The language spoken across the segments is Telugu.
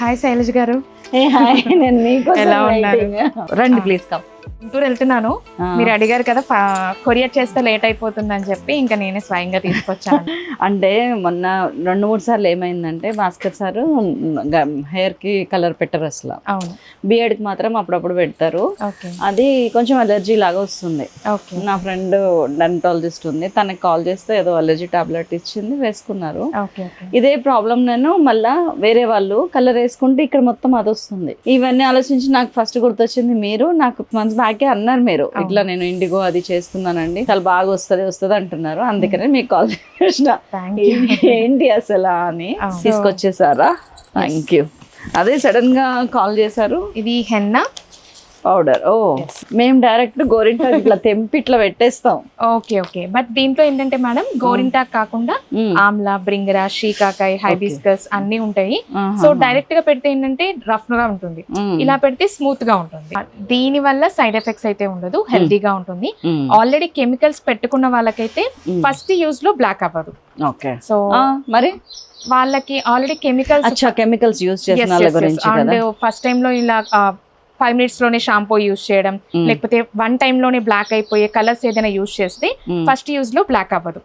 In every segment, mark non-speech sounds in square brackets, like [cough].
హాయ్ శైలజ్ గారు. [laughs] ఎలా ఉన్నారు? రండి ప్లీజ్ కమ్ గుంటూరు వెళ్తున్నాను. మీరు అడిగారు కదా కొరియర్ చేస్తే లేట్ అయిపోతుంది అని చెప్పి ఇంకా నేనే స్వయంగా తీసుకొచ్చాను. [laughs] అంటే మొన్న రెండు మూడు సార్లు ఏమైందంటే భాస్కర్ సార్ హెయిర్కి కలర్ పెట్టరు అసలు. బియర్డ్కి మాత్రం అప్పుడప్పుడు పెడతారు. ఓకే. అది కొంచెం అలర్జీ లాగా వస్తుంది. ఓకే. నా ఫ్రెండ్ డెంటాలజిస్ట్ ఉంది. తనకి కాల్ చేస్తే ఏదో అలర్జీ టాబ్లెట్ ఇచ్చింది వేసుకున్నారు. ఇదే ప్రాబ్లం నేను మళ్ళా వేరే వాళ్ళు కలర్ వేసుకుంటే ఇక్కడ మొత్తం అది వస్తుంది ఇవన్నీ ఆలోచించి నాకు ఫస్ట్ గుర్తొచ్చింది మీరు నాకు మంత్స్ బ్యాకే అన్నారు మీరు. ఇట్లా నేను ఇండిగో అది చేస్తున్నానండి. చాలా బాగా వస్తుంది వస్తుంది అంటున్నారు. అందుకనే మీకు కాల్ చేసిన. ఏంటి అసలు అని. తీసుకొచ్చేసారా? థ్యాంక్ యూ అదే సడన్గా కాల్ చేశారు. ఇది హెన్నా. పౌడర్. ఓ. మేము డైరెక్ట్ గోరింట [laughs] ఇట్లా తెంపి ఇట్లా పెట్టేస్తాం. Okay okay. బట్ దీంట్లో ఏంటంటే మేడం గోరింటాక్ కాకుండా. ఆమ్లా బ్రింగరా షీకాకాయ్ హైబిస్కస్ అన్ని ఉంటాయి. సో డైరెక్ట్గా పెడితే ఏంటంటే రఫ్గా ఉంటుంది. ఇలా పెడితే స్మూత్గా ఉంటుంది. దీని వల్ల సైడ్ ఎఫెక్ట్స్ అయితే ఉండదు హెల్తీగా ఉంటుంది. ఆల్రెడీ కెమికల్స్ పెట్టుకున్న వాళ్ళకైతే. ఫస్ట్ యూజ్లో బ్లాక్ అవ్వదు. ఓకే. సో మరి? వాళ్ళకి ఆల్రెడీ కెమికల్స్ కెమికల్స్ యూజ్ చేసిన ఫస్ట్ టైం లో ఇలా ఫైవ్ మినిట్స్లోనే షాంపూ యూజ్ చేయడం. లేకపోతే వన్ టైం లోనే బ్లాక్ అయిపోయే కలర్స్ ఏదైనా యూజ్ చేస్తే. ఫస్ట్ యూజ్లో బ్లాక్ అవ్వదు.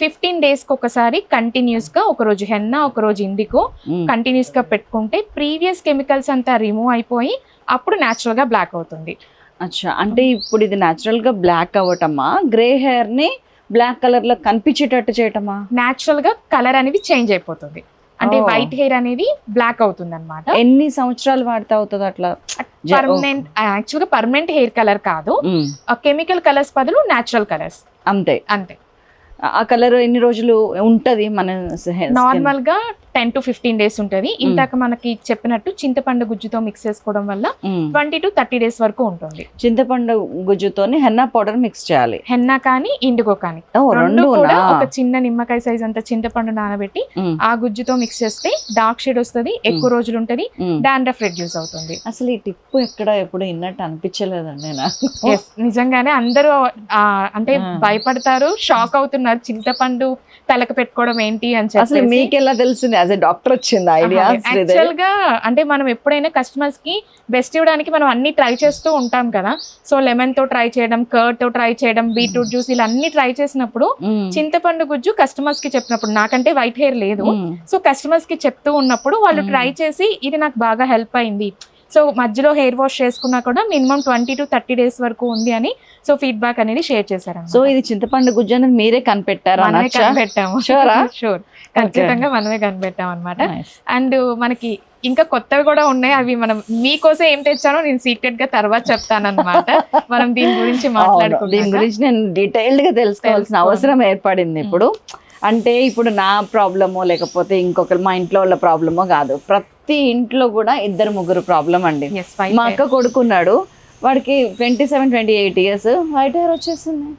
ఫిఫ్టీన్ డేస్కి ఒకసారి కంటిన్యూస్గా ఒక రోజు హెన్నా ఒక రోజు ఇండిగో మ్మ్. కంటిన్యూస్గా పెట్టుకుంటే ప్రీవియస్ కెమికల్స్ అంతా రిమూవ్ అయిపోయి అప్పుడు న్యాచురల్గా బ్లాక్ అవుతుంది అచ్చా అంటే ఇప్పుడు ఇది న్యాచురల్గా బ్లాక్ అవ్వటమా గ్రే హెయిర్ని బ్లాక్ కలర్లో కనిపించేటట్టు చేయటమా న్యాచురల్గా కలర్ అనేది చేంజ్ అయిపోతుంది అంటే Oh. వైట్ హెయిర్ అనేది బ్లాక్ అవుతుంది అనమాట ఎన్ని సంవత్సరాలు వాడితే అవుతుంది అట్లా? పర్మనెంట్ యాక్చువల్గా పర్మనెంట్ హెయిర్ కలర్ కాదు. కెమికల్ కలర్స్ బదులు న్యాచురల్ కలర్స్. అంతే. అంతే. ఆ కలర్ ఎన్ని రోజులు ఉంటది మన? నార్మల్గా టెన్ టు ఫిఫ్టీన్ డేస్ ఉంటది ఇందాక మనకి చెప్పినట్టు చింతపండు గుజ్జుతో మిక్స్ చేసుకోవడం వల్ల. ట్వంటీ టు థర్టీ డేస్ వరకు ఉంటుంది చింతపండు గుజ్జుతోని హెన్నా పౌడర్ మిక్స్ చేయాలి హెన్నా కానీ ఇండిగో కానీ రెండు కూడా? ఒక చిన్న నిమ్మకాయ సైజ్ అంత చింతపండు నానబెట్టి. ఆ గుజ్జుతో మిక్స్ చేస్తే డార్క్ షేడ్ వస్తుంది ఎక్కువ రోజులు ఉంటది. డాండ్రఫ్ రెడ్యూస్ అవుతుంది అసలు ఈ టిప్పు ఎక్కడ ఎప్పుడు విన్నట్టు అనిపించలేదండి నిజంగానే అందరూ అంటే. భయపడతారు షాక్ అవుతున్నారు చింతపండు తలకు పెట్టుకోవడం ఏంటి అని చెప్పి మీకు ఎలా తెలిసింది యాజ్ ఎ డాక్టర్ వచ్చింది ఐడియా యాక్చువల్గా అంటే మనం ఎప్పుడైనా కస్టమర్స్కి బెస్ట్ ఇవ్వడానికి మనం అన్ని ట్రై చేస్తూ ఉంటాం కదా. సో లెమన్తో ట్రై చేయడం కర్డ్తో ట్రై చేయడం బీట్రూట్ జ్యూస్ ఇలా అన్ని ట్రై చేసినప్పుడు చింతపండు గుజ్జు కస్టమర్స్కి చెప్పినప్పుడు నాకంటే వైట్ హెయిర్ లేదు. సో కస్టమర్స్కి చెప్తూ ఉన్నప్పుడు వాళ్ళు. ట్రై చేసి ఇది నాకు బాగా హెల్ప్ అయింది. సో మధ్యలో హెయిర్ వాష్ చేసుకున్నా కూడా minimum twenty to thirty days వరకు ఉంది అని సో ఫీడ్బ్యాక్ అనేది షేర్ చేశారు సో ఇది చింతపండు గుజ్జు అనేది మీరే కనిపెట్టారా? కనిపెట్టాము? షూర్ ఖచ్చితంగా మనమే కనిపెట్టాం అనమాట. అండ్ మనకి ఇంకా కొత్తవి కూడా ఉన్నాయి. అవి మనం మీకోసం ఏం తెచ్చానో నేను సీక్రెట్గా తర్వాత చెప్తానన్నమాట. మనం దీని గురించి అవును, దీని మాట్లాడుకుంటాం గురించి నేను డీటెయిల్డ్గా తెలుసుకోవాల్సిన తెలుసుకోవాలి. అవసరం ఏర్పడింది ఇప్పుడు. అంటే ఇప్పుడు నా ప్రాబ్లమో లేకపోతే ఇంకొకరు మా ఇంట్లో వాళ్ళ ప్రాబ్లమో కాదు. ప్రతి ఇంట్లో కూడా ఇద్దరు ముగ్గురు ప్రాబ్లం అండి. మా. అక్క కొడుకున్నాడు. వాడికి twenty seven twenty eight years white hair వచ్చేసింది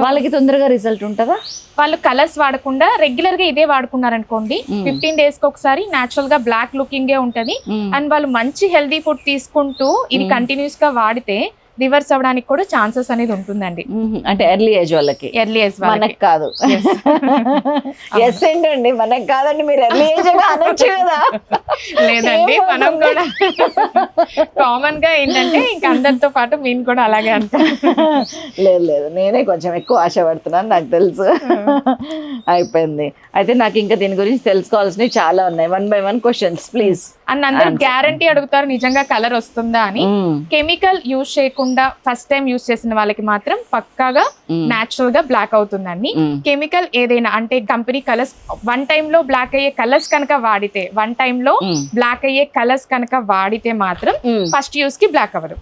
వాళ్ళకి తొందరగా రిజల్ట్ ఉంటుందా? వాళ్ళు కలర్స్ వాడకుండా రెగ్యులర్గా ఇదే వాడుకున్నారనుకోండి Mm. ఫిఫ్టీన్ డేస్కి ఒకసారి నాచురల్గా బ్లాక్ లుకింగ్ ఉంటది. అండ్ వాళ్ళు మంచి హెల్దీ ఫుడ్ తీసుకుంటూ ఇది. కంటిన్యూస్గా వాడితే రివర్స్ అవ్వడానికి కూడా ఛాన్సెస్ అనేది ఉంటుందండి. అంటే ఎర్లీ ఏజ్ వాళ్ళకి. ఎర్లీ ఏజ్ మనకు కాదు. ఎస్ ఏంటండి [laughs] మనకు కాదండి మీరు ఎర్లీ ఏజ్ అనొచ్చు కదా. లేదండి మనం. కూడా కామన్గా ఏంటంటే ఇంక అందరితో పాటు మేము కూడా అలాగే అంటాం లేదు లేదు నేనే కొంచెం ఎక్కువ ఆశపడుతున్నాను నాకు తెలుసు. అయిపోయింది. అయితే నాకు ఇంకా దీని గురించి తెలుసుకోవాల్సినవి చాలా ఉన్నాయి. One by one questions please and అందరు. గ్యారంటీ అడుగుతారు నిజంగా కలర్ వస్తుందా అని. కెమికల్ యూజ్ చేయకుండా ఫస్ట్ టైం యూజ్ చేసిన వాళ్ళకి మాత్రం పక్కాగా నాచురల్గా బ్లాక్ అవుతుందండి. కెమికల్ ఏదైనా అంటే కంపెనీ కలర్స్ వన్ టైం లో బ్లాక్ అయ్యే కలర్స్ కనుక వాడితే వన్ టైం లో బ్లాక్ అయ్యే కలర్స్ కనుక వాడితే మాత్రం ఫస్ట్ యూస్కి బ్లాక్ అవ్వదు.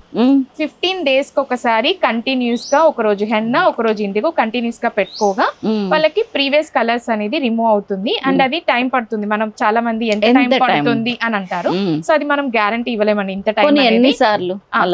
ఫిఫ్టీన్ డేస్కి ఒకసారి కంటిన్యూస్గా ఒక రోజు హెన్నా ఒక రోజు ఇండిగో కంటిన్యూస్గా పెట్టుకోగా వాళ్ళకి ప్రీవియస్ కలర్స్ అనేది రిమూవ్ అవుతుంది. అండ్ అది టైం పడుతుంది. మనం చాలా మంది ఎంత టైం? పడుతుంది అని అంటారు. సో అది మనం గ్యారంటీ ఇవ్వలేమండి ఇంత టైం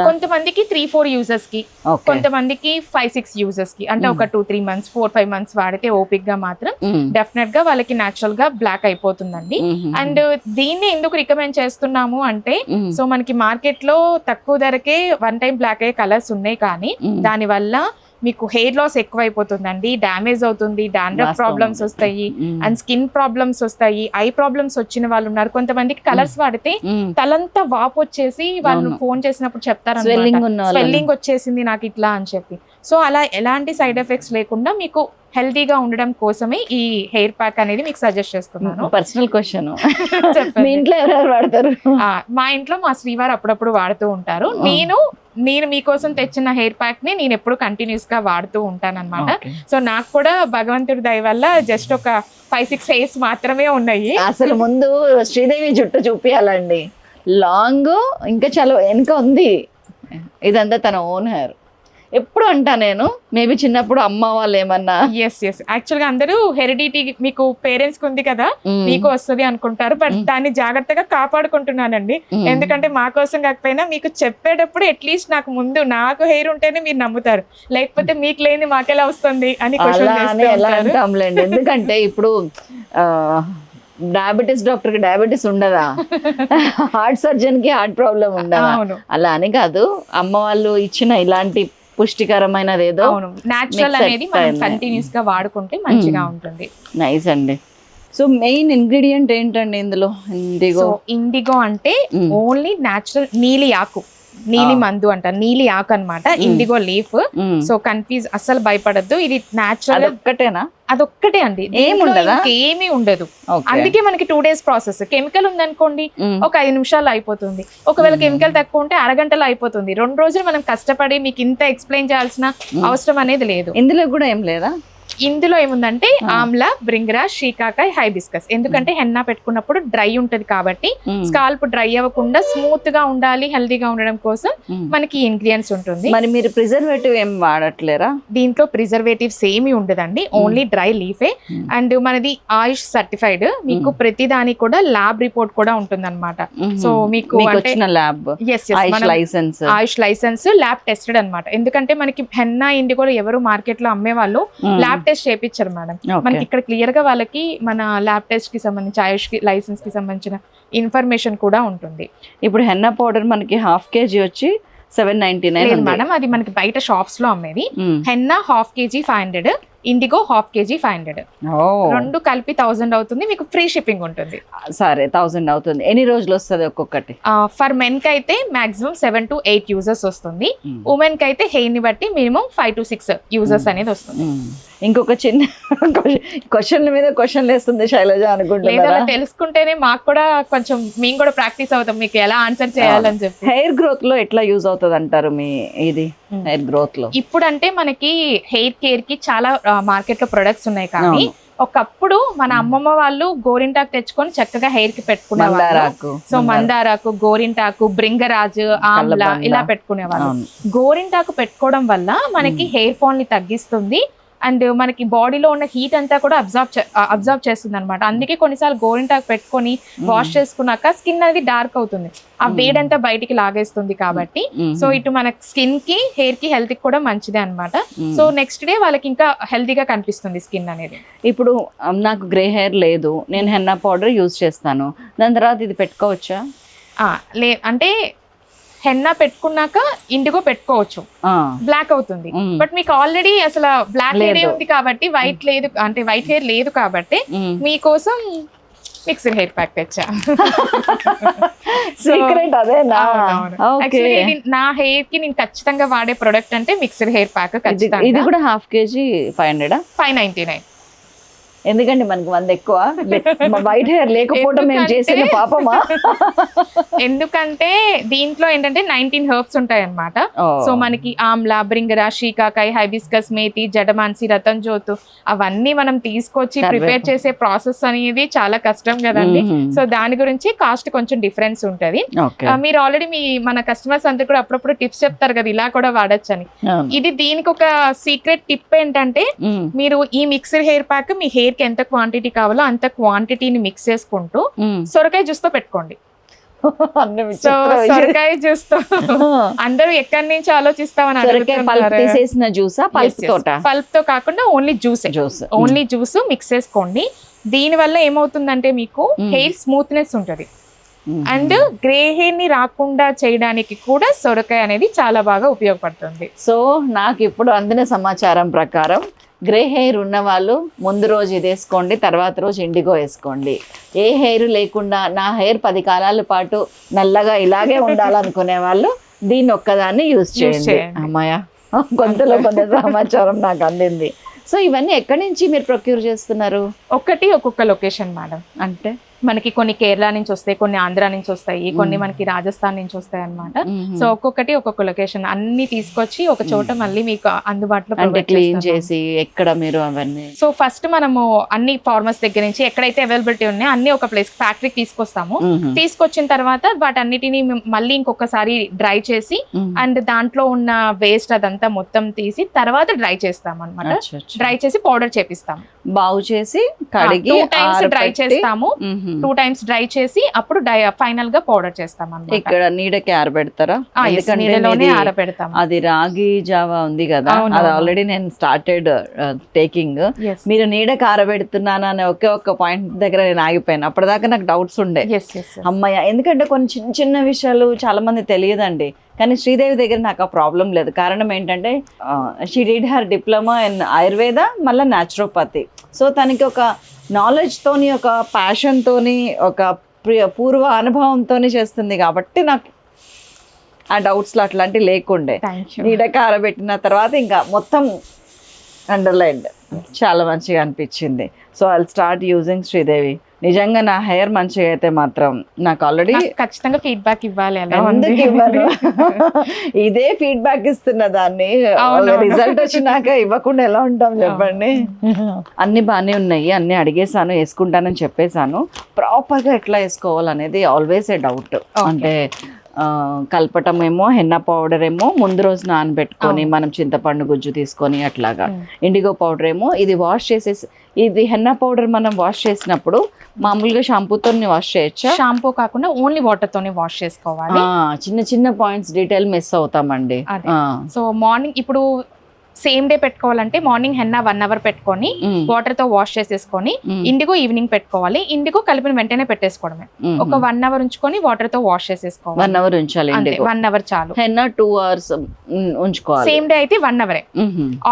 కొంతమందికి త్రీ ఫోర్ యూజర్స్కి కొంతమందికి ఫైవ్ సిక్స్ యూజర్స్కి అంటే ఒక two three months four five months వాడితే ఓపిక్గా మాత్రం డెఫినెట్గా వాళ్ళకి నాచురల్గా బ్లాక్ అయిపోతుందండి. అండ్ దీన్ని ఎందుకు రికమెండ్ చేస్తున్నాము అంటే సో మనకి మార్కెట్లో తక్కువ ధరకే వన్ టైం బ్లాక్ అయ్యే కలర్స్ ఉన్నాయి కానీ దాని వల్ల మీకు హెయిర్ లాస్ ఎక్కువైపోతుందండి డ్యామేజ్ అవుతుంది డాండ్రఫ్ ప్రాబ్లమ్స్. వస్తాయి. అండ్ స్కిన్ ప్రాబ్లమ్స్ వస్తాయి ఐ ప్రాబ్లమ్స్ వచ్చిన వాళ్ళు ఉన్నారు కొంతమందికి కలర్స్ వాడితే. తలంతా వాపు వచ్చేసి వాళ్ళు. ఫోన్ చేసినప్పుడు చెప్తారు. స్వెల్లింగ్ వచ్చేసింది నాకు ఇట్లా అని చెప్పి సో అలా ఎలాంటి సైడ్ ఎఫెక్ట్స్ లేకుండా మీకు హెల్తీగా ఉండడం కోసమే ఈ హెయిర్ ప్యాక్ అనేది మీకు సజెస్ట్ చేస్తున్నాను పర్సనల్ క్వశ్చన్ [laughs] మీ. ఇంట్లో ఎవరెవరు వాడతారు మా ఇంట్లో మా శ్రీవారు అప్పుడప్పుడు వాడుతూ ఉంటారు. నేను నేను మీకోసం తెచ్చిన హెయిర్ ప్యాక్ని నేను ఎప్పుడు కంటిన్యూస్గా వాడుతూ ఉంటాను అనమాట. సో నాకు కూడా భగవంతుడి దయ వల్ల జస్ట్ ఒక ఫైవ్ సిక్స్ హెయిర్స్ మాత్రమే ఉన్నాయి. అసలు ముందు శ్రీదేవి జుట్టు చూపియాలండి. లాంగ్ ఇంకా చాలా వెనుక ఉంది. ఇదంతా తన ఓన్ హెయిర్ ఎప్పుడు అంటా నేను? మేబీ చిన్నప్పుడు అమ్మ వాళ్ళు ఏమన్నా? ఎస్ ఎస్ యాక్చువల్గా అందరూ హెరిడిటీ మీకు పేరెంట్స్కి ఉంది కదా. మీకు వస్తుంది అనుకుంటారు బట్. దాన్ని జాగ్రత్తగా కాపాడుకుంటున్నానండి. ఎందుకంటే మా కోసం కాకపోయినా మీకు చెప్పేటప్పుడు అట్లీస్ట్ నాకు ముందు నాకు హెయిర్ ఉంటేనే మీరు నమ్ముతారు. లేకపోతే మీకు లేని మాకెలా వస్తుంది అని క్వశ్చన్ ఎందుకంటే ఇప్పుడు డయాబెటీస్ డాక్టర్కి డయాబెటీస్ ఉండదా? [laughs] హార్ట్ సర్జన్కి హార్ట్ ప్రాబ్లం ఉండదా? అలా అని కాదు. అమ్మ వాళ్ళు ఇచ్చిన ఇలాంటి పుష్టికరమైనది ఏదో Mix అనేది మనం. కంటిన్యూస్గా వాడుకుంటే మంచిగా మ్మ్. ఉంటుంది నైస్ అండి సో మెయిన్ ఇంగ్రీడియంట్ ఏంటండి ఇందులో ఇండిగో ఇండిగో అంటే. ఓన్లీ నాచురల్ నీలి ఆకు నీలి. మందు అంటారు నీలి ఆకు అన్నమాట ఇండిగో లీఫ్. సో కన్ఫ్యూజ్ అస్సలు భయపడద్దు. ఇది నాచురల్ అదొక్కటేనా? అదొక్కటే అండి? ఏమీ ఉండదు. అందుకే మనకి టూ డేస్ ప్రాసెస్ కెమికల్ ఉందనుకోండి. ఒక ఐదు నిమిషాలు అయిపోతుంది. ఒకవేళ. కెమికల్ తక్కువ ఉంటే అరగంటలో అయిపోతుంది. రెండు రోజులు మనం కష్టపడి మీకు ఇంత ఎక్స్ప్లెయిన్ చేయాల్సిన. అవసరం అనేది లేదు. ఇందులో కూడా ఏం లేదా? ఇందులో ఏముందంటే. ఆమ్లా బ్రింగ్రా షీకాకాయ్ హైబిస్కస్. ఎందుకంటే హెన్నా పెట్టుకున్నప్పుడు డ్రై ఉంటది కాబట్టి. స్కాల్ప్ డ్రై అవ్వకుండా స్మూత్గా ఉండాలి హెల్దీగా ఉండడం కోసం. మనకి ఇంగ్రీడియంట్స్ ఉంటుంది. మరి మీరు ప్రిజర్వేటివ్ ఏం వాడట్లేరా? దీంట్లో ప్రిజర్వేటివ్స్ ఏమీ ఉండదండి. Only dry లీఫే. అండ్ మనది ఆయుష్ సర్టిఫైడ్. మీకు. ప్రతి దానికి కూడా ల్యాబ్ రిపోర్ట్ కూడా ఉంటుంది అనమాట. సో మీకు lab. Licence. AYUSH licence lab tested అన్నమాట. ఎందుకంటే మనకి హెన్నా ఇండిగో ఎవరు మార్కెట్లో అమ్మే వాళ్ళు ల్యాబ్ టెస్ట్ చేయించారు మేడం మనకి ఇక్కడ క్లియర్గా వాళ్ళకి మన ల్యాబ్ టెస్ట్కి సంబంధించి ఆయుష్కి లైసెన్స్కి సంబంధించిన ఇన్ఫర్మేషన్ కూడా ఉంటుంది. ఇప్పుడు హెన్నా పౌడర్ మనకి హాఫ్ కేజీ వచ్చి సెవెన్ నైన్టీ నైన్ మేడం అది మనకి బయట షాప్స్లో అమ్మేది. Henna half KG five hundred indigo half KG five hundred. రెండు కలిపి థౌసండ్ అవుతుంది మీకు ఫ్రీ షిప్పింగ్ ఉంటుంది. సరే థౌసండ్ అవుతుంది. ఎన్ని రోజులు వస్తుంది ఒక్కొక్కటి? ఫర్ మెన్కి అయితే maximum seven to eight users వస్తుంది. ఉమెన్కి అయితే హెయిర్ని బట్టి minimum five to six users. అనేది వస్తుంది. ఇంకొక చిన్న క్వశ్చన్ల మీద క్వశ్చన్లు వేస్తుంది శైలజ లేదా అనుకుంటున్నారా తెలుసుకుంటేనే మాకు కూడా కొంచెం మేము కూడా ప్రాక్టీస్ అవుతాం మీకు ఎలా ఆన్సర్ చేయాలని చెప్పి. హెయిర్ గ్రోత్లో ఎట్లా యూజ్ అవుతుంది అంటారు మీ ఇది. హెయిర్ గ్రోత్లో. ఇప్పుడు అంటే మనకి హెయిర్ కేర్కి చాలా మార్కెట్లో ప్రొడక్ట్స్ ఉన్నాయి కానీ. ఒకప్పుడు మన అమ్మమ్మ వాళ్ళు గోరింటాకు తెచ్చుకొని చక్కగా హెయిర్కి పెట్టుకునేవాళ్ళు. సో మందారాకు గోరింటాకు బ్రింగరాజు ఆమ్లా. ఇలా పెట్టుకునేవాళ్ళు. గోరింటాకు పెట్టుకోవడం వల్ల మనకి హెయిర్ ఫాల్ని తగ్గిస్తుంది. అండ్ మనకి బాడీలో ఉన్న హీట్ అంతా కూడా అబ్జర్వ్ అబ్జర్వ్ చేస్తుంది అనమాట అందుకే కొన్నిసార్లు గోరింటాకు పెట్టుకొని వాష్ చేసుకున్నాక స్కిన్ అనేది డార్క్ అవుతుంది. ఆ. వేడంతా బయటికి లాగేస్తుంది కాబట్టి. సో ఇటు మన స్కిన్కి హెయిర్కి హెల్త్కి కూడా మంచిదే అన్నమాట. మ్మ్. సో నెక్స్ట్ డే వాళ్ళకి ఇంకా హెల్తీగా కనిపిస్తుంది స్కిన్ అనేది. ఇప్పుడు నాకు గ్రే హెయిర్ లేదు. నేను హెన్నా పౌడర్ యూజ్ చేస్తాను. దాని తర్వాత ఇది పెట్టుకోవచ్చా? లే అంటే హెన్నా పెట్టుకున్నాక ఇండిగో పెట్టుకోవచ్చు బ్లాక్ అవుతుంది. బట్ మీకు ఆల్రెడీ అసలు బ్లాక్ హెయిర్. ఉంది కాబట్టి వైట్ లేదు అంటే వైట్ హెయిర్ లేదు కాబట్టి. మీకోసం మిక్స్డ్ హెయిర్ ప్యాక్ తెచ్చా సీక్రెట్ ఇది నా హెయిర్కి నేను ఖచ్చితంగా వాడే ప్రొడక్ట్ అంటే మిక్స్డ్ హెయిర్ ప్యాక్ ఇది కూడా half KG five hundred five ninety nine ఎందుకండి మనకి వంద ఎక్కువ వైట్ హెయిర్ లేకపోవడం మేము ఎందుకంటే- చేసిన పాపమా [laughs] ఎందుకంటే దీంట్లో ఏంటంటే నైన్టీన్ హెర్బ్స్ ఉంటాయి అన్నమాట ఓ. సో మనకి ఆమ్లా బ్రింగరా షీకాకాయ హైబిస్కస్ మేతి జడమాన్సి రతన్ జోతు అవన్నీ మనం తీసుకొచ్చి. ప్రిపేర్ చేసే ప్రాసెస్ అనేది చాలా కష్టం కదండి. సో దాని గురించి కాస్ట్ కొంచెం డిఫరెన్స్ ఉంటది మీరు ఆల్రెడీ మీ మన కస్టమర్స్ అందరు కూడా అప్పుడప్పుడు టిప్స్ చెప్తారు కదా ఇలా కూడా వాడచ్చు అని. ఇది దీనికి ఒక సీక్రెట్ టిప్ ఏంటంటే. మీరు ఈ మిక్సర్ హెయిర్ ప్యాక్ మీ హెయిర్ కి ఎంత క్వాంటిటీ కావాలో అంత క్వాంటిటీని మిక్స్ చేసుకుంటూ. సొరకాయ జ్యూస్తో పెట్టుకోండి. సో. సొరకాయ జ్యూస్తో [laughs] అందరూ ఎక్కడి నుంచి ఆలోచిస్తామని జ్యూసా పల్ప్ తోట? పల్ప్తో కాకుండా only juice juice only juice mix చేసుకోండి. దీని వల్ల ఏమవుతుందంటే మీకు. హెయిర్ స్మూత్నెస్ ఉంటది. అండ్ గ్రే హెయిర్ని రాకుండా చేయడానికి కూడా సొరకాయ అనేది చాలా బాగా ఉపయోగపడుతుంది. సో నాకు ఇప్పుడు అందిన సమాచారం ప్రకారం గ్రే హెయిర్ ఉన్న వాళ్ళు ముందు రోజు ఇది వేసుకోండి తర్వాత రోజు ఇండిగో వేసుకోండి. ఏ హెయిర్ లేకుండా నా హెయిర్ పది కాలాల పాటు నల్లగా ఇలాగే ఉండాలనుకునే వాళ్ళు దీన్ని ఒక్కదాన్ని యూజ్ చేయండి. అమ్మాయ కొంతలో కొంత సమాచారం నాకు అందింది. సో ఇవన్నీ ఎక్కడి నుంచి మీరు ప్రొక్యూర్ చేస్తున్నారు? ఒక్కటి ఒక్కొక్క లొకేషన్ మేడం. అంటే? మనకి కొన్ని కేరళ నుంచి వస్తాయి కొన్ని ఆంధ్ర నుంచి వస్తాయి కొన్ని మనకి రాజస్థాన్ నుంచి వస్తాయి అన్నమాట సో ఒక్కొక్కటి ఒక్కొక్క లొకేషన్ అన్ని తీసుకొచ్చి ఒక చోట మళ్ళీ మీకు అందుబాటులో క్లీన్. చేసి ఎక్కడ మీరు అవన్నీ సో ఫస్ట్ మనము అన్ని ఫార్మర్స్ దగ్గర నుంచి ఎక్కడైతే అవైలబిలిటీ ఉన్నాయో అన్ని ఒక ప్లేస్ ఫ్యాక్టరీకి తీసుకొస్తాము. తీసుకొచ్చిన తర్వాత వాటన్నిటిని మళ్ళీ ఇంకొకసారి డ్రై చేసి. అండ్ దాంట్లో ఉన్న వేస్ట్ అదంతా మొత్తం తీసి తర్వాత డ్రై చేస్తాం అనమాట. డ్రై చేసి పౌడర్ చేపిస్తాం బాగు చేసి కడిగి డ్రై చేస్తాము. టూ టైమ్స్ డ్రై చేసి అప్పుడు ఫైనల్గా పౌడర్ చేస్తాం ఇక్కడ నీడకి ఆరబెడతారా నీడలోనే ఆరబెడతాం అది రాగి జావా ఉంది కదా అది. ఆల్రెడీ నేను స్టార్టెడ్ టేకింగ్ మీరు నీడకి ఆరబెడుతున్నాను అనే ఒకే ఒక్క పాయింట్ దగ్గర నేను ఆగిపోయాను. అప్పటిదాకా నాకు డౌట్స్ ఉండే. అమ్మయ్య ఎందుకంటే కొన్ని చిన్న చిన్న విషయాలు చాలా మంది తెలియదండి. కానీ శ్రీదేవి దగ్గర నాకు ఆ ప్రాబ్లం లేదు. కారణం ఏంటంటే she did her diploma in Ayurveda మళ్ళీ న్యాచురోపతి సో తనకి ఒక knowledge తోని ఒక passion తోని ఒక ప్రియ- పూర్వ అనుభవంతోని చేస్తుంది కాబట్టి నాకు ఆ డౌట్స్లో అట్లాంటివి లేకుండే. నీడకి ఆరబెట్టిన తర్వాత ఇంకా మొత్తం అండర్లైన్డ్ చాలా మంచిగా అనిపించింది. So I start using Sridevi నిజంగా నా హెయిర్ మంచిగా అయితే మాత్రం నాకు ఆల్రెడీ ఖచ్చితంగా ఫీడ్బ్యాక్ ఇవ్వాలి ఇదే ఫీడ్బ్యాక్ ఇస్తున్న దాన్ని. రిజల్ట్ వచ్చినాక ఇవ్వకుండా ఎలా ఉంటాం చెప్పండి? అన్ని బాగానే ఉన్నాయి. అన్ని అడిగేసాను వేసుకుంటానని చెప్పేశాను. ప్రాపర్గా ఎట్లా వేసుకోవాలనేది ఆల్వేస్ ఏ డౌట్ అంటే కలపటం ఏమో హెన్న పౌడర్ ఏమో ముందు రోజు నానబెట్టుకొని. మనం చింతపండు గుజ్జు తీసుకొని అట్లాగా. ఇండిగో పౌడర్ ఏమో ఇది వాష్ చేసేసి ఇది హెన్న పౌడర్ మనం వాష్ చేసినప్పుడు మామూలుగా షాంపూతో వాష్ చేయొచ్చా? షాంపూ కాకుండా ఓన్లీ వాటర్ తోనే వాష్ చేసుకోవాలి. చిన్న చిన్న పాయింట్స్ డీటెయిల్ మిస్ అవుతామండి. సో మార్నింగ్ ఇప్పుడు సేమ్ డే పెట్టుకోవాలంటే మార్నింగ్ హెన్న వన్ అవర్ పెట్టుకొని వాటర్తో వాష్ చేసేసుకొని ఇండిగో ఈవినింగ్ పెట్టుకోవాలి. ఇండిగో కలిపిన వెంటనే పెట్టేసుకోవడమే. ఒక వన్ అవర్ ఉంచుకొని వాటర్తో వాష్ చేసేసుకోవాలి. వన్ అవర్ ఉంచాలి వన్ అవర్ చాలు. హెన్న టూ అవర్స్ ఉంచుకోవాలి. సేమ్ డే అయితే వన్ అవరే.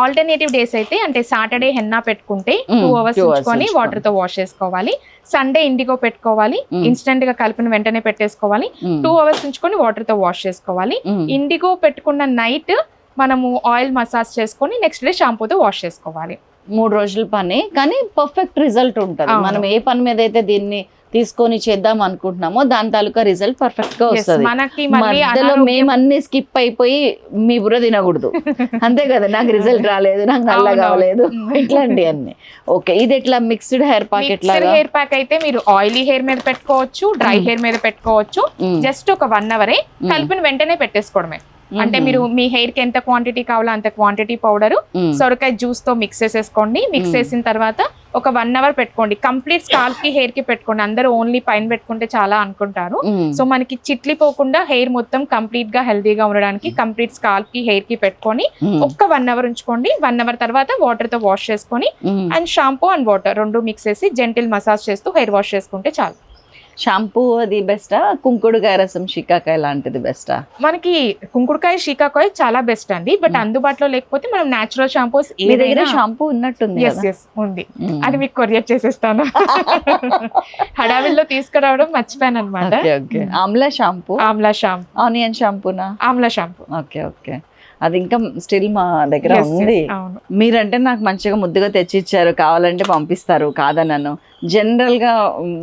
ఆల్టర్నేటివ్ డేస్ అయితే అంటే సాటర్డే హెన్నా పెట్టుకుంటే టూ అవర్స్ ఉంచుకొని. వాటర్తో వాష్ చేసుకోవాలి. సండే ఇండిగో పెట్టుకోవాలి. ఇన్స్టెంట్గా కలిపిన వెంటనే పెట్టేసుకోవాలి. టూ అవర్స్ ఉంచుకొని వాటర్తో వాష్ చేసుకోవాలి. ఇండిగో పెట్టుకున్న నైట్ మనము ఆయిల్ మసాజ్ చేసుకొని నెక్స్ట్ డే షాంపూతో వాష్ చేసుకోవాలి మూడు రోజుల పని కానీ పర్ఫెక్ట్ రిజల్ట్ ఉంటుంది. మనం ఏ పని మీద అయితే దీన్ని తీసుకొని చేద్దాం అనుకుంటున్నామో దాని తాలూకా రిజల్ట్ పర్ఫెక్ట్గా వస్తుంది మధ్యలో మేము అన్ని స్కిప్ అయిపోయి మీ బుర్ర తినకూడదు [laughs] అంతే కదా నాకు రిజల్ట్ రాలేదు నాకు నల్ల. కావలేదు. ఇట్లాంటి అన్ని ఓకే ఇది ఎట్లా మిక్స్డ్ హెయిర్ మిక్సర్ లాగా హెయిర్ ప్యాక్ అయితే మీరు ఆయిలీ హెయిర్ మీద పెట్టుకోవచ్చు డ్రై. హెయిర్ మీద పెట్టుకోవచ్చు. జస్ట్ ఒక వన్ అవరే. కలిపిన వెంటనే పెట్టేసుకోవడమే అంటే. మీరు మీ హెయిర్కి ఎంత క్వాంటిటీ కావాలో అంత క్వాంటిటీ పౌడర్. సొరకాయ జ్యూస్తో మిక్స్ చేసేసుకోండి మిక్స్. చేసిన తర్వాత ఒక వన్ అవర్ పెట్టుకోండి కంప్లీట్ స్కాల్ప్కి హెయిర్కి పెట్టుకోండి అందరూ ఓన్లీ పైన పెట్టుకుంటే చాలా అనుకుంటారు. సో మనకి చిట్లిపోకుండా హెయిర్ మొత్తం కంప్లీట్గా హెల్దీగా ఉండడానికి కంప్లీట్ స్కాల్ప్కి హెయిర్కి పెట్టుకొని. ఒక్క వన్ అవర్ ఉంచుకోండి వన్ అవర్ తర్వాత వాటర్తో వాష్ చేసుకొని. అండ్ షాంపూ అండ్ వాటర్ రెండు మిక్స్ చేసి జెంటిల్ మసాజ్ చేస్తూ హెయిర్ వాష్ చేసుకుంటే చాలు షాంపూ అది బెస్టా? కుంకుడుకాయ రసం షికాకాయ లాంటిది బెస్టా? మనకి కుంకుడుకాయ షీకాకాయ చాలా బెస్ట్ అండి. బట్ అందుబాటులో లేకపోతే మనం నేచురల్ షాంపూస్ మీ దగ్గర షాంపూ ఉన్నట్టుంది ఉంది. అది మీకు కొరియర్ చేసేస్తాను. [laughs] హడావిల్లో తీసుకురావడం మర్చిపోయాను అనమాట. Amla shampoo? Amla shampoo onion షాంపూనా? Amla shampoo. Okay okay. అది ఇంకా స్టిల్ మా దగ్గర ఉంది. మీరంటే నాకు మంచిగా ముద్దుగా తెచ్చి ఇచ్చారు కావాలంటే పంపిస్తారు. కాదనను జనరల్గా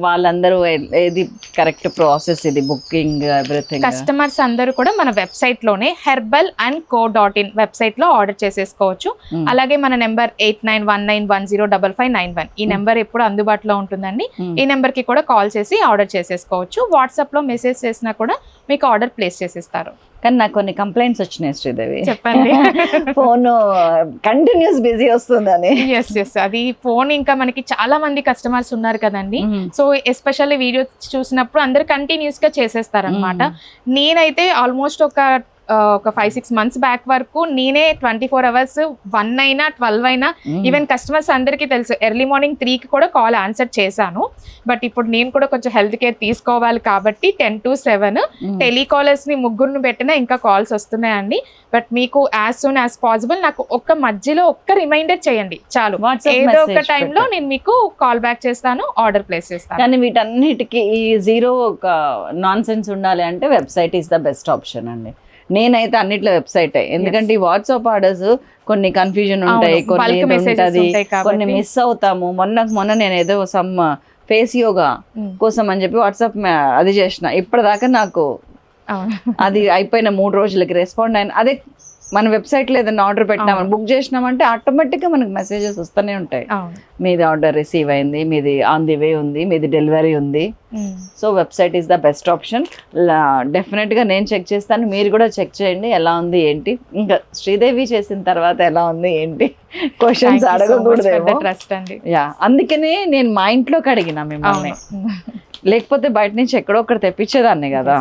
వాళ్ళందరూ ఏది కరెక్ట్ ప్రాసెస్ ఇది? బుకింగ్ ఎవ్రీథింగ్ కస్టమర్స్ అందరూ కూడా మన వెబ్సైట్లోనే herbal and co dot in వెబ్సైట్లో ఆర్డర్ చేసేసుకోవచ్చు. Hmm. అలాగే మన number eight nine one nine one zero double five nine one ఈ నెంబర్ ఎప్పుడు అందుబాటులో ఉంటుందండి. ఈ నెంబర్కి కూడా కాల్ చేసి ఆర్డర్ చేసేసుకోవచ్చు. వాట్సాప్లో మెసేజ్ చేసినా కూడా మీకు ఆర్డర్ ప్లేస్ చేసేస్తారు. కానీ నాకు కొన్ని కంప్లైంట్స్ వచ్చినాయి శ్రీదేవి. చెప్పండి. ఫోన్ కంటిన్యూస్ బిజీ వస్తుందని. ఎస్ ఎస్ అది ఫోన్ ఇంకా మనకి చాలా మంది కస్టమర్స్ ఉన్నారు కదండి. సో ఎస్పెషల్లీ వీడియో చూసినప్పుడు అందరు కంటిన్యూస్గా చేసేస్తారు అనమాట నేనైతే ఆల్మోస్ట్ ఒక ఒక ఫైవ్ సిక్స్ మంత్స్ బ్యాక్ వరకు నేనే ట్వంటీ ఫోర్ అవర్స్ వన్ అయినా ట్వెల్వ్ అయినా. ఈవెన్ కస్టమర్స్ అందరికీ తెలుసు. ఎర్లీ మార్నింగ్ త్రీకి కూడా కాల్ ఆన్సర్ చేశాను. బట్ ఇప్పుడు నేను కూడా కొంచెం హెల్త్ కేర్ తీసుకోవాలి కాబట్టి టెన్ టు సెవెన్ Mm. టెలికాలర్స్ని ముగ్గురిని పెట్టినా ఇంకా కాల్స్ వస్తున్నాయండి. బట్ మీకు యాజ్ సూన్ యాజ్ పాసిబుల్ నాకు ఒక్క మధ్యలో ఒక్క రిమైండర్ చేయండి. చాలు. ఏదో ఒక టైంలో. నేను మీకు కాల్ బ్యాక్ చేస్తాను ఆర్డర్ ప్లేస్ చేస్తాను. కానీ వీటన్నిటికీ ఈ జీరో ఒక నాన్ సెన్స్ ఉండాలి అంటే website is the best option అండి. నేనైతే అన్నిట్లో వెబ్సైటే ఎందుకంటే ఈ వాట్సాప్ ఆర్డర్స్ కొన్ని కన్ఫ్యూజన్ ఉంటాయి కొన్ని ఉంటది కొన్ని. మిస్ అవుతాము. మొన్న మొన్న నేను ఏదో సమ్ ఫేస్ యోగా. కోసం అని చెప్పి వాట్సాప్ అది చేసిన. ఇప్పటిదాకా నాకు అది అయిపోయిన మూడు రోజులకి రెస్పాండ్ అయిన. అదే మన వెబ్సైట్లో ఏదైనా ఆర్డర్ పెట్టినామని బుక్ చేసినామంటే ఆటోమేటిక్గా మనకి మెసేజెస్ వస్తూనే ఉంటాయి. మీది ఆర్డర్ రిసీవ్ అయింది మీది ఆన్ ది వే ఉంది మీది డెలివరీ ఉంది. So website is the best option. డెఫినెట్గా నేను చెక్ చేస్తాను. మీరు కూడా చెక్ చేయండి. ఎలా ఉంది ఏంటి? ఇంకా శ్రీదేవి చేసిన తర్వాత ఎలా ఉంది ఏంటి? క్వశ్చన్స్ అడగకూడదేమో. ట్రస్ట్ అండి. యా అందుకనే నేను మా ఇంట్లోకి అడిగిన మిమ్మల్ని. లేకపోతే బయట నుంచి ఎక్కడో ఒకటి తెప్పించేదాన్ని కదా.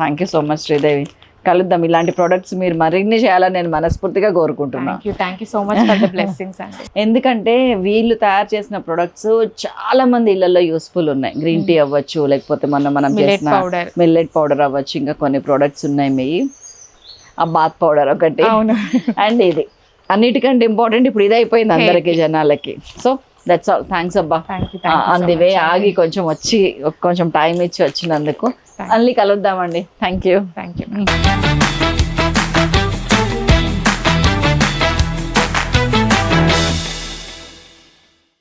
Thank you so much Sridevi. కలుద్దాం. ఇలాంటి ప్రొడక్ట్స్ మీరు మరిన్ని చేయాలని నేను మనస్ఫూర్తిగా కోరుకుంటున్నాను thank you so much for the blessings అండి ఎందుకంటే వీళ్ళు తయారు చేసిన ప్రొడక్ట్స్ చాలా మంది ఇళ్ళలో యూస్ఫుల్ ఉన్నాయి. గ్రీన్ టీ అవ్వచ్చు లేకపోతే మొన్న మనం చేసిన మిల్లెట్ పౌడర్ అవ్వచ్చు ఇంకా కొన్ని ప్రొడక్ట్స్ ఉన్నాయి మీ. ఆ బాత్ పౌడర్ ఒకటి. అవును. [laughs] అండ్ ఇది. అన్నిటికంటే ఇంపార్టెంట్ ఇప్పుడు ఇది అయిపోయింది అందరికి జనాలకి. సో దట్స్ ఆల్ థ్యాంక్స్ అబ్బా. ఆన్ ది వే ఆగి కొంచెం వచ్చి కొంచెం టైం ఇచ్చి వచ్చినందుకు. అల్లి కలుద్దామండి. Thank you thank you